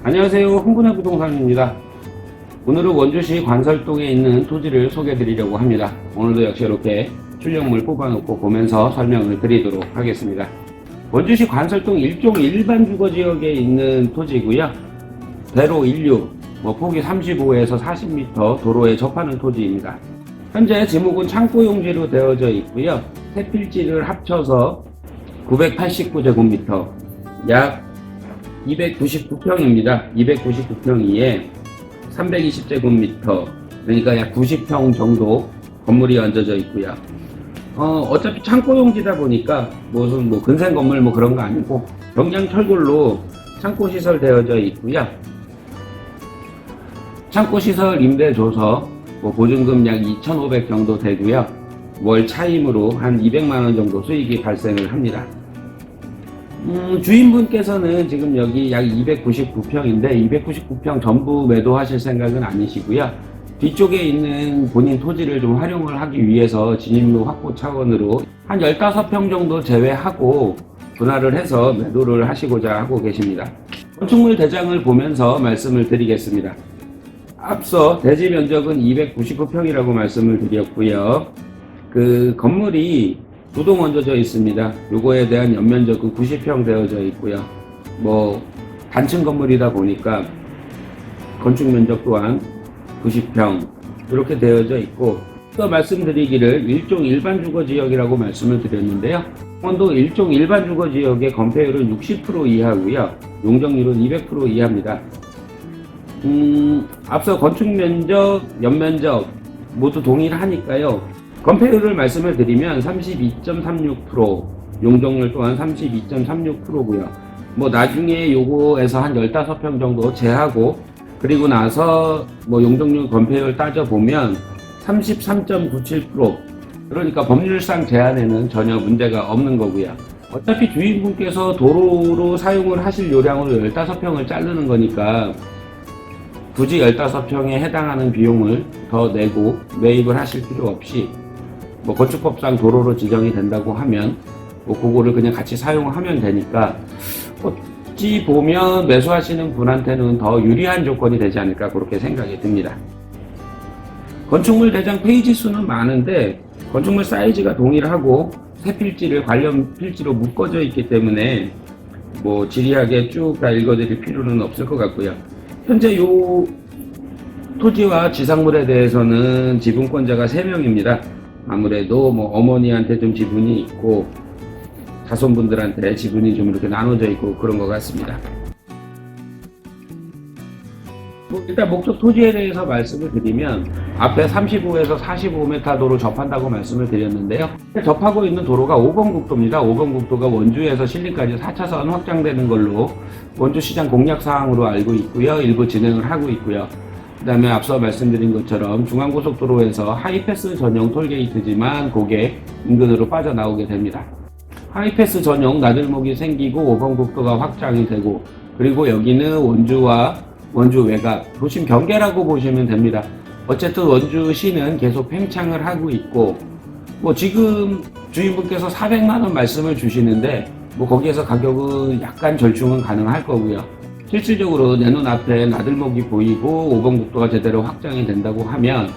안녕하세요. 흥분의 부동산입니다. 오늘은 원주시 관설동에 있는 토지를 소개해 드리려고 합니다. 오늘도 역시 이렇게 출력물 뽑아놓고 보면서 설명을 드리도록 하겠습니다. 원주시 관설동 일종 일반 주거지역에 있는 토지고요. 대로 16, 뭐 폭이 35에서 40m 도로에 접하는 토지입니다. 현재 지목은 창고 용지로 되어져 있고요. 세 필지를 합쳐서 989제곱미터, 약 299평입니다. 299평이에 320제곱미터, 그러니까 약 90평 정도 건물이 얹어져 있고요. 어, 어차피 창고용지다 보니까 무슨 뭐 근생 건물 뭐 그런 거 아니고 경량 철골로 창고 시설 되어져 있고요. 창고 시설 임대 줘서 뭐 보증금 약 2,500 정도 되고요. 월 차임으로 한 200만 원 정도 수익이 발생을 합니다. 음, 주인분께서는 지금 여기 약 299평인데 299평 전부 매도하실 생각은 아니시고요. 뒤쪽에 있는 본인 토지를 좀 활용을 하기 위해서 진입로 확보 차원으로 한 15평 정도 제외하고 분할을 해서 매도를 하시고자 하고 계십니다. 건축물 대장을 보면서 말씀을 드리겠습니다. 앞서 대지 면적은 299평이라고 말씀을 드렸고요. 그 건물이 두동 얹어져 있습니다. 요거에 대한 연면적은 90평 되어져 있고요. 뭐 단층 건물이다 보니까 건축 면적 또한 90평 이렇게 되어져 있고 또 말씀드리기를 일종 일반 주거 지역이라고 말씀을 드렸는데요. 강원도 일종 일반 주거 지역의 건폐율은 60% 이하고요. 용적률은 200% 이하입니다. 음, 앞서 건축 면적, 연면적 모두 동일하니까요. 건폐율을 말씀을 드리면 32.36%, 용적률 또한 32.36%고요. 뭐 나중에 요거에서 한 15평 정도 제하고 그리고 나서 뭐 용적률 건폐율 따져 보면 33.97% 그러니까 법률상 제한에는 전혀 문제가 없는 거고요. 어차피 주인분께서 도로로 사용을 하실 요량으로 15평을 자르는 거니까 굳이 15평에 해당하는 비용을 더 내고 매입을 하실 필요 없이 뭐 건축법상 도로로 지정이 된다고 하면 뭐 그거를 그냥 같이 사용하면 되니까 어찌 보면 매수하시는 분한테는 더 유리한 조건이 되지 않을까 그렇게 생각이 듭니다. 건축물 대장 페이지 수는 많은데 건축물 사이즈가 동일하고 세 필지를 관련 필지로 묶어져 있기 때문에 뭐 지리하게 쭉 다 읽어드릴 필요는 없을 것 같고요. 현재 요 토지와 지상물에 대해서는 지분권자가 3명입니다. 아무래도 뭐 어머니한테 좀 지분이 있고 자손분들한테 지분이 좀 이렇게 나눠져 있고 그런 것 같습니다. 뭐 일단 목적 토지에 대해서 말씀을 드리면 앞에 35에서 45m 도로 접한다고 말씀을 드렸는데요. 접하고 있는 도로가 5번 국도입니다. 5번 국도가 원주에서 신림까지 4차선 확장되는 걸로 원주시장 공약 사항으로 알고 있고요. 일부 진행을 하고 있고요. 그 다음에 앞서 말씀드린 것처럼 중앙고속도로에서 하이패스 전용 톨게이트지만 그게 인근으로 빠져나오게 됩니다. 하이패스 전용 나들목이 생기고 5번 국도가 확장이 되고 그리고 여기는 원주와 원주 외곽 도심 경계라고 보시면 됩니다. 어쨌든 원주시는 계속 팽창을 하고 있고 뭐 지금 주인분께서 400만 원 말씀을 주시는데 뭐 거기에서 가격은 약간 절충은 가능할 거고요. 실질적으로 내 눈앞에 나들목이 보이고 5번 국도가 제대로 확장이 된다고 하면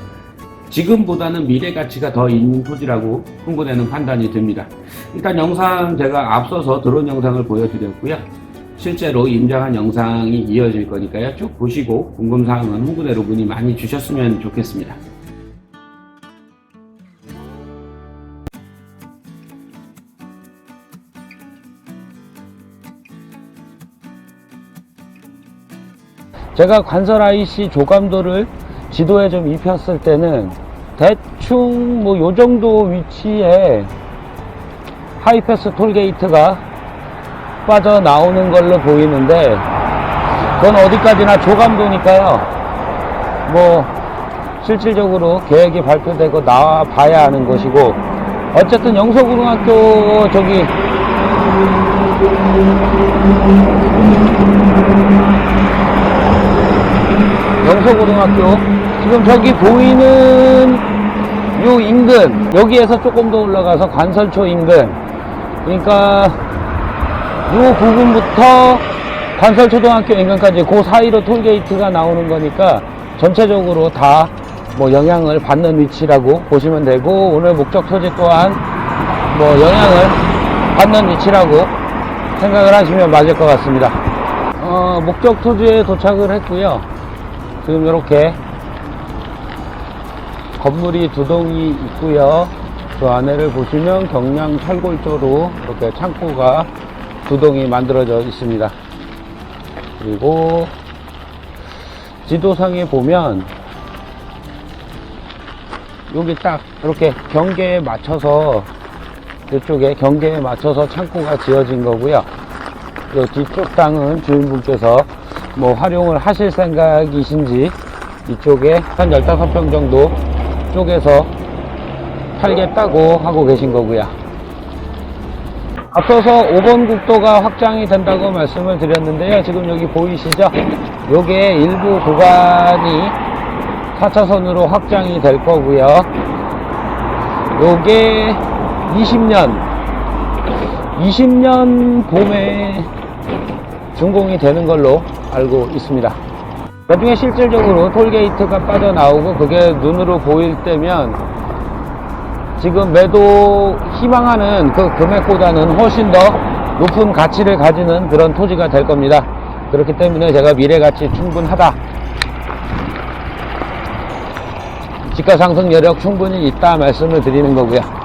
지금보다는 미래 가치가 더 있는 토지라고 흥분되는 판단이 듭니다. 일단 영상 제가 앞서서 드론 영상을 보여드렸고요. 실제로 임장한 영상이 이어질 거니까요. 쭉 보시고 궁금사항은 흥분대로 문의 많이 주셨으면 좋겠습니다. 제가 관설 IC 조감도를 지도에 좀 입혔을 때는 대충 뭐 요 정도 위치에 하이패스 톨게이트가 빠져나오는 걸로 보이는데 그건 어디까지나 조감도니까요. 뭐 실질적으로 계획이 발표되고 나와 봐야 하는 것이고 어쨌든 영서고등학교 저기 영서고등학교 지금 저기 보이는 요 인근 여기에서 조금 더 올라가서 관설초 인근 그러니까 요 부분부터 반설초등학교 인근까지 그 사이로 톨게이트가 나오는 거니까 전체적으로 다 뭐 영향을 받는 위치라고 보시면 되고 오늘 목적 토지 또한 뭐 영향을 받는 위치라고 생각을 하시면 맞을 것 같습니다. 어, 목적 토지에 도착을 했고요. 지금 이렇게 건물이 두 동이 있고요. 그 안에를 보시면 경량 철골조로 이렇게 창고가 두 동이 만들어져 있습니다. 그리고 지도상에 보면 여기 딱 이렇게 경계에 맞춰서 이쪽에 경계에 맞춰서 창고가 지어진 거고요. 이 뒤쪽 땅은 주인분께서 뭐 활용을 하실 생각이신지 이쪽에 한 15평 정도 쪽에서 팔겠다고 하고 계신 거고요. 앞서서 5번 국도가 확장이 된다고 말씀을 드렸는데요. 지금 여기 보이시죠? 요게 일부 구간이 4차선으로 확장이 될 거고요. 요게 20년, 20년 봄에 준공이 되는 걸로 알고 있습니다. 나중에 실질적으로 톨게이트가 빠져나오고 그게 눈으로 보일 때면 지금 매도 희망하는 그 금액보다는 훨씬 더 높은 가치를 가지는 그런 토지가 될 겁니다. 그렇기 때문에 제가 미래 가치 충분하다. 지가 상승 여력 충분히 있다 말씀을 드리는 거고요.